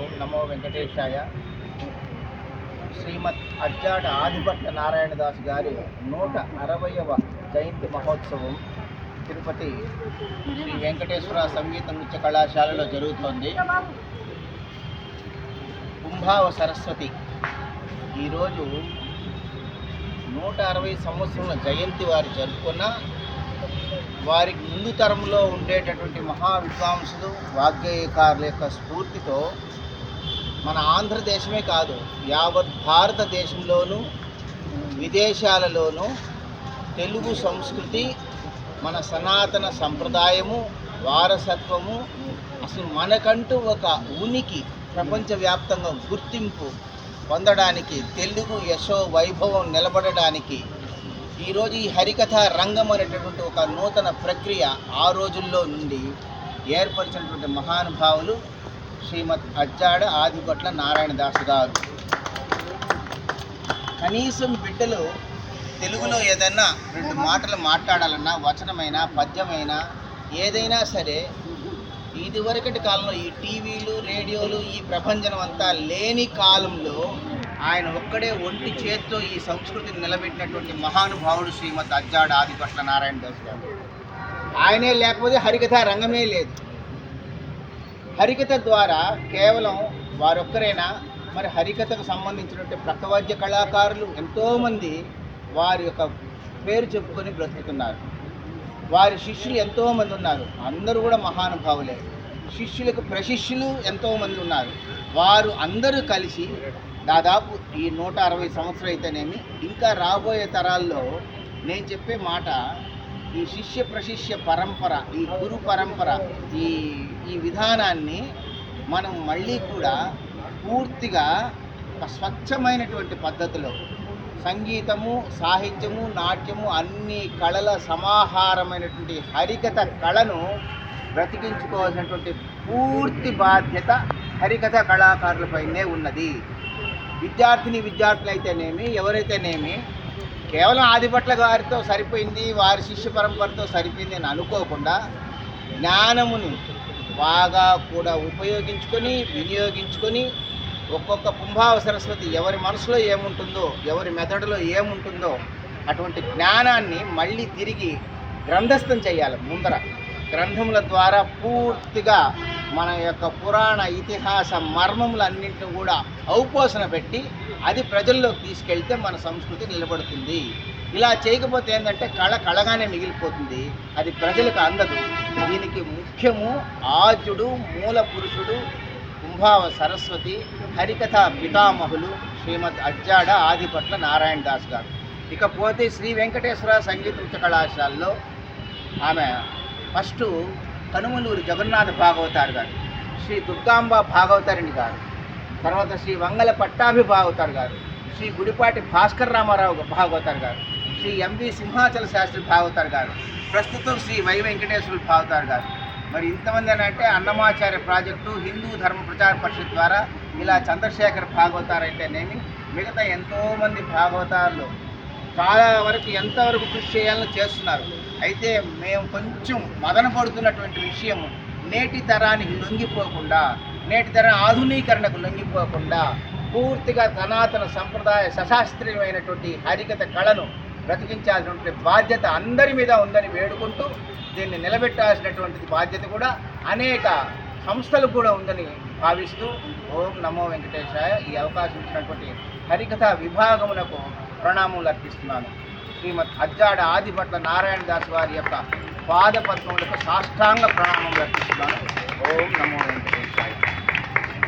ఓం నమో వెంకటేశాయ. శ్రీమద్ అజ్జాడ ఆదిభట్ల నారాయణదాస్ గారి నూట అరవయవ జయంతి మహోత్సవం తిరుపతి శ్రీ వెంకటేశ్వర సంగీత నృత్య కళాశాలలో జరుగుతోంది. కుంభావ సరస్వతి. ఈరోజు నూట అరవై సంవత్సరాల జయంతి వారు జరుపుకున్న వారికి ముందు తరంలో ఉండేటటువంటి మహా విద్వాంసులు వాగ్గేయకారుల యొక్క స్ఫూర్తితో మన ఆంధ్రదేశమే కాదు యావత్ భారతదేశంలోనూ విదేశాలలోనూ తెలుగు సంస్కృతి మన సనాతన సంప్రదాయము వారసత్వము అసలు మనకంటూ ఒక ఉనికి ప్రపంచవ్యాప్తంగా గుర్తింపు పొందడానికి తెలుగు యశో వైభవం నిలబడడానికి ఈరోజు ఈ హరికథ రంగం అనేటటువంటి ఒక నూతన ప్రక్రియ ఆ రోజుల్లో నుండి ఏర్పరిచినటువంటి మహానుభావులు శ్రీమద్ అజ్జాడ ఆదిగొట్ల నారాయణదాసు గారు. కనీసం బిడ్డలు తెలుగులో ఏదైనా రెండు మాటలు మాట్లాడాలన్నా వచనమైనా పద్యమైనా ఏదైనా సరే ఇదివరకటి కాలంలో ఈ టీవీలు రేడియోలు ఈ ప్రపంచం అంతా లేని కాలంలో ఆయన ఒక్కడే ఒంటి చేత్తో ఈ సంస్కృతిని నిలబెట్టినటువంటి మహానుభావుడు శ్రీమద్ అజ్జాడ ఆదిపట్ల నారాయణ దాస్ గారు. ఆయనే లేకపోతే హరికథ రంగమే లేదు. హరికథ ద్వారా కేవలం వారొక్కరైనా మరి హరికథకు సంబంధించినటువంటి ప్రకవాద్య కళాకారులు ఎంతోమంది వారి యొక్క పేరు చెప్పుకొని బ్రతుకుతున్నారు. వారి శిష్యులు ఎంతోమంది ఉన్నారు. అందరూ కూడా మహానుభావులే. శిష్యులకు ప్రశిష్యులు ఎంతోమంది ఉన్నారు. వారు అందరూ కలిసి దాదాపు ఈ నూట అరవై సంవత్సరం అయితేనేమి ఇంకా రాబోయే తరాల్లో నేను చెప్పే మాట ఈ శిష్య ప్రశిష్య పరంపర ఈ గురు పరంపర ఈ ఈ విధానాన్ని మనం మళ్ళీ కూడా పూర్తిగా ఒక స్వచ్ఛమైనటువంటి పద్ధతిలో సంగీతము సాహిత్యము నాట్యము అన్ని కళల సమాహారమైనటువంటి హరికథ కళను బ్రతికించుకోవాల్సినటువంటి పూర్తి బాధ్యత హరికథ కళాకారులపైనే ఉన్నది. విద్యార్థిని విద్యార్థులైతేనేమి ఎవరైతేనేమి కేవలం ఆదిపట్ల గారితో సరిపోయింది వారి శిష్య పరంపరతో సరిపోయింది అని అనుకోకుండా జ్ఞానముని బాగా కూడా ఉపయోగించుకొని వినియోగించుకొని ఒక్కొక్క కుంభావ సరస్వతి ఎవరి మనసులో ఏముంటుందో ఎవరి మెదడులో ఏముంటుందో అటువంటి జ్ఞానాన్ని మళ్ళీ తిరిగి గ్రంథస్థం చేయాలి ముందర. గ్రంథముల ద్వారా పూర్తిగా మన యొక్క పురాణ ఇతిహాస మర్మములన్నింటిని కూడా ఔపోసన పెట్టి అది ప్రజల్లోకి తీసుకెళ్తే మన సంస్కృతి నిలబడుతుంది. ఇలా చేయకపోతే ఏంటంటే కళ కళగానే మిగిలిపోతుంది. అది ప్రజలకు అందదు. దీనికి ముఖ్యము ఆద్యుడు మూల పురుషుడు కుంభావ సరస్వతి హరికథ పితామహులు శ్రీమద్ అజ్జాడ ఆదిపట్ల నారాయణ దాస్ గారు. ఇకపోతే శ్రీ వెంకటేశ్వర సంగీత నృత్య కళాశాలలో ఆమె ఫస్ట్ కనుమలూరు జగన్నాథ భాగవతారు గారు శ్రీ దుర్గాంబ భాగవతారిణి గారు తర్వాత శ్రీ వంగల పట్టాభి భాగవతారు గారు శ్రీ గుడిపాటి భాస్కర్ రామారావు భాగవతారు గారు శ్రీ ఎంవి సింహాచల శాస్త్రి భాగవతారు గారు ప్రస్తుతం శ్రీ వై వెంకటేశ్వరులు భాగవతారు గారు. మరి ఇంతమంది అని అంటే అన్నమాచార్య ప్రాజెక్టు హిందూ ధర్మ ప్రచార పరిషత్ ద్వారా ఇలా చంద్రశేఖర్ భాగవతారు అయితేనేమి మిగతా ఎంతోమంది భాగవతారులు చాలా వరకు ఎంతవరకు కృషి చేయాలని చేస్తున్నారు. అయితే మేము కొంచెం మదన పడుతున్నటువంటి విషయం నేటి తరానికి లొంగిపోకుండా నేటి తరం ఆధునీకరణకు లొంగిపోకుండా పూర్తిగా సనాతన సంప్రదాయ సశాస్త్రీయమైనటువంటి హరికథ కళను బ్రతికించాల్సినటువంటి బాధ్యత అందరి మీద ఉందని వేడుకుంటూ దీన్ని నిలబెట్టాల్సినటువంటి బాధ్యత కూడా అనేక సంస్థలు కూడా ఉందని భావిస్తూ ఓం నమో వెంకటేశాయ ఈ అవకాశం ఇచ్చినటువంటి హరికథ విభాగమునకు ప్రణామములు అర్పిస్తున్నాను. శ్రీమద్ అజ్జాడ ఆదిపట్ల నారాయణ దాస్ వారి యొక్క పాదపద్మములకు సాష్టాంగ ప్రణామం అర్పిస్తున్నాను. ఓం నమో వెంకటేశాయ